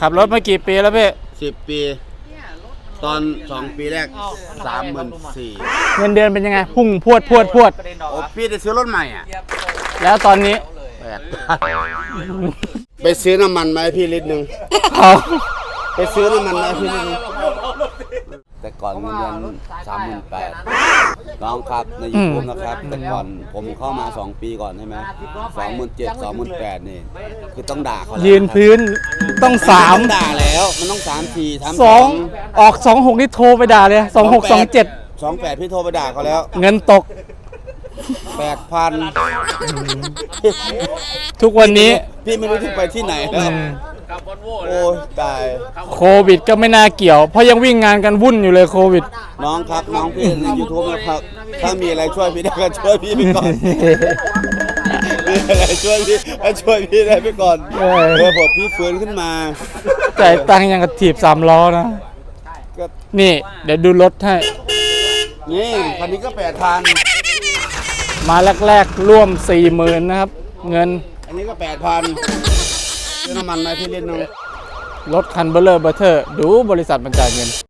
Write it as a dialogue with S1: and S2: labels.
S1: ขับรถมากี่ปีแล้วพี่
S2: สิบปี ตอนสองปีแรกสามหมื่นสี่
S1: เงินเดือนเป็นยังไง พุ่งพวดพวดพวด
S2: โอ้พี่ได้ซื้อรถใหม่อะ
S1: แล้วตอนนี้
S2: แปดไปซื้อน้ำมันมาให้พี่ลิตรหนึ่ง
S1: เอา
S2: ไปซื้อน้ำมันมาให้พี่ลิตรหนึ่ง แต่ก่อนเงินเดือนสามหมื่นแปดน้องครับในยูทูบนะครับแต่ก่อนผมเข้ามาสองปีก่อนใช่ไหมสองหมื่นเจ็ดสองหมื่นแปดนี่คือต้องด่าเขาแล้ว
S1: ยืนพื้นต้องสาม
S2: ต้องด่าแล้วมันต้องสามสี่สาม
S1: สองออกสองหกนี่โทรไปด่าเลยสองหกสองเจ็ด
S2: สองแปดพี่โทรไปด่าเขาแล้ว
S1: เงินตก
S2: แปดพัน
S1: ทุกวันนี้
S2: พี่ไม่รู้จะไปที่ไหนแล้ว
S1: อืม
S2: โอ้ยตาย
S1: โควิดก็ไม่น่าเกี่ยว เพราะยังวิ่งงานกันวุ่นอยู่เลยโควิด
S2: น้องครับน้องพี่ใน YouTube นะครับ ถ้ามีอะไรช่วยพี่ได้ก็ช่วยพี่ไปก่อน มีอะไรช่วยพี่ก็ช่วยพี่ได้ไปก่อน
S1: เออ
S2: เพื่อผมพี่ฟื้นขึ้นมา
S1: จ่ายตังค์ยังกับถีบสามล้อนะ
S2: ก็
S1: นี่ เดี๋ยวดูรถให้
S2: นี่คันนี้ก็แปดพัน
S1: มาแรกๆร่วมสี่หมื่นนะครับ เงิน
S2: อันนี้ก็แปดพัน ซื้อน้ำมันมาให้พี่เล่นหนึง
S1: รถคันเบลเลอร์เบอร์เทอร์ ดูบริษัทมันจ่ายเงิน